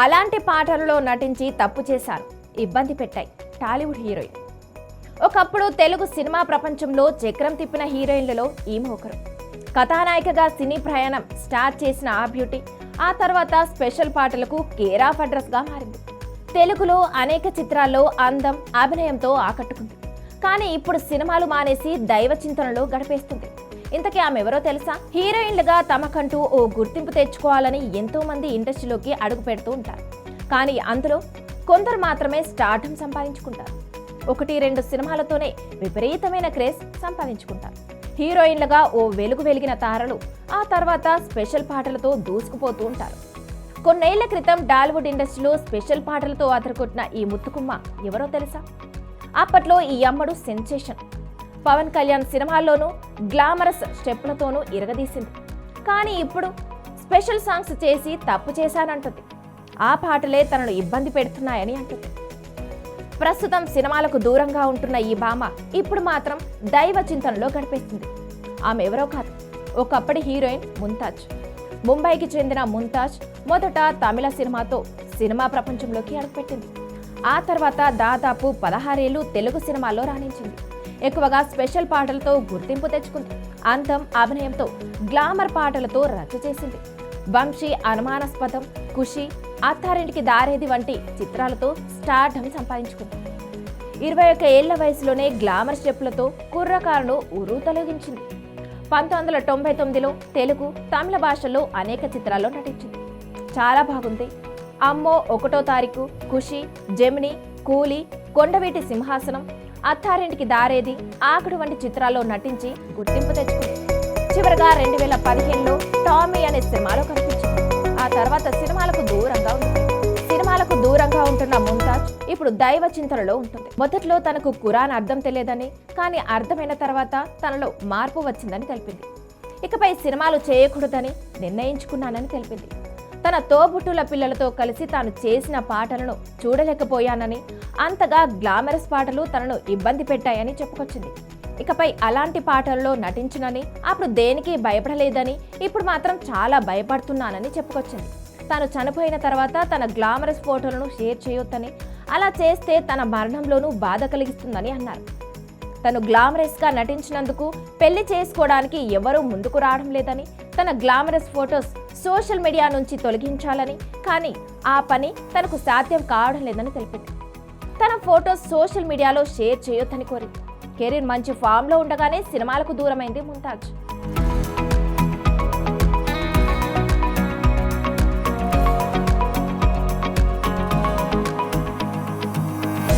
అలాంటి పాటలలో నటించి తప్పు చేశారు. ఇబ్బంది పెట్టాయి. టాలీవుడ్ హీరోయిన్. ఒకప్పుడు తెలుగు సినిమా ప్రపంచంలో చక్రం తిప్పిన హీరోయిన్లలో ఈమె ఒకరు. కథానాయికగా సినీ ప్రయాణం స్టార్ట్ చేసిన ఆ బ్యూటీ ఆ తర్వాత స్పెషల్ పాటలకు కేర్ ఆఫ్ అడ్రస్గా మారింది. తెలుగులో అనేక చిత్రాల్లో అందం అభినయంతో ఆకట్టుకుంది. కానీ ఇప్పుడు సినిమాలు మానేసి దైవ చింతనలో గడిపేస్తుంది. ఇంతకీ ఆమె ఎవరో తెలుసా? హీరోయిన్లుగా తమకంటూ ఓ గుర్తింపు తెచ్చుకోవాలని ఎంతో మంది ఇండస్ట్రీలోకి అడుగు పెడుతూ ఉంటారు. కానీ అందులో కొందరు మాత్రమే స్టార్టం సంపాదించుకుంటారు. ఒకటి రెండు సినిమాలతోనే విపరీతమైన క్రేజ్ సంపాదించుకుంటారు. హీరోయిన్లుగా ఓ వెలుగు వెలిగిన తారలు ఆ తర్వాత స్పెషల్ పాటలతో దూసుకుపోతూ ఉంటారు. కొన్నేళ్ళ క్రితం డాలీవుడ్ ఇండస్ట్రీలో స్పెషల్ పాటలతో అదరగొట్టిన ఈ ముత్తుకుమ్మ ఎవరో తెలుసా? అప్పట్లో ఈ అమ్మడు సెన్సేషన్. పవన్ కళ్యాణ్ సినిమాల్లోనూ గ్లామరస్ స్టెప్లతోనూ ఇరగదీసింది. కానీ ఇప్పుడు స్పెషల్ సాంగ్స్ చేసి తప్పు చేశానంటుంది. ఆ పాటలే తనను ఇబ్బంది పెడుతున్నాయని అంటుంది. ప్రస్తుతం సినిమాలకు దూరంగా ఉంటున్న ఈ భామ ఇప్పుడు మాత్రం దైవ చింతనలో గడిపేస్తుంది ఆమె ఎవరో కాదు. ఒకప్పటి హీరోయిన్ ముంతాజ్. ముంబైకి చెందిన ముంతాజ్ మొదట తమిళ సినిమాతో సినిమా ప్రపంచంలోకి అడుగుపెట్టింది. ఆ తర్వాత దాదాపు పదహారేళ్ళు తెలుగు సినిమాల్లో రాణించింది. ఎక్కువగా స్పెషల్ పాటలతో గుర్తింపు తెచ్చుకుంది. అంతం అభినయంతో గ్లామర్ పాటలతో రచ్చ చేసింది. వంశీ అనుమానాస్పదం ఖుషి అత్తారింటికి దారేది వంటి చిత్రాలతో స్టార్డమ్ సంపాదించుకుంది. ఇరవై ఒక్క ఏళ్ళ వయసులోనే గ్లామర్ స్టెప్లతో కుర్రకారును ఉరు తొలగించింది. పంతొమ్మిది వందల తొంభై తొమ్మిదిలో తెలుగు తమిళ భాషల్లో అనేక చిత్రాల్లో నటించింది. చాలా బాగుంది. అమ్మో ఒకటో తారీఖు ఖుషి జెమిని కూలి కొండవీటి సింహాసనం అత్తారింటికి దారేది ఆకుడు వంటి చిత్రాల్లో నటించి గుర్తింపు తెచ్చుకుంది. చివరగా రెండు వేల పదిహేనులో టామీ అనే సినిమాలో కనిపించింది. ఆ తర్వాత సినిమాలకు దూరంగా ఉంది. సినిమాలకు దూరంగా ఉంటున్న ముంతాజ్ ఇప్పుడు దైవ చింతనలో ఉంటుంది. మొదట్లో తనకు ఖురాన్ అర్థం తెలియదని కానీ అర్థమైన తర్వాత తనలో మార్పు వచ్చిందని తెలిపింది. ఇకపై సినిమాలు చేయకూడదని నిర్ణయించుకున్నానని తెలిపింది. తన తోబుట్టుల పిల్లలతో కలిసి తాను చేసిన పాటలను చూడలేకపోయానని అంతగా గ్లామరస్ పాటలు తనను ఇబ్బంది పెట్టాయని చెప్పుకొచ్చింది. ఇకపై అలాంటి పాటల్లో నటించునని అప్పుడు దేనికి భయపడలేదని ఇప్పుడు మాత్రం చాలా భయపడుతున్నానని చెప్పుకొచ్చింది. తాను చనిపోయిన తర్వాత తన గ్లామరస్ ఫోటోలను షేర్ చేయొద్దని అలా చేస్తే తన మరణంలోనూ బాధ కలిగిస్తుందని అన్నారు. తను గ్లామరస్గా నటించినందుకు పెళ్ళి చేసుకోవడానికి ఎవరూ ముందుకు రావడం లేదని తన గ్లామరస్ ఫొటోస్ సోషల్ మీడియా నుంచి తొలగించాలని కానీ ఆ పని తనకు సాధ్యం కావడం లేదని తెలిపింది. తన ఫొటోస్ సోషల్ మీడియాలో షేర్ చేయొద్దని కోరింది. కెరీర్ మంచి ఫామ్లో ఉండగానే సినిమాలకు దూరమైంది ముంతాజ్.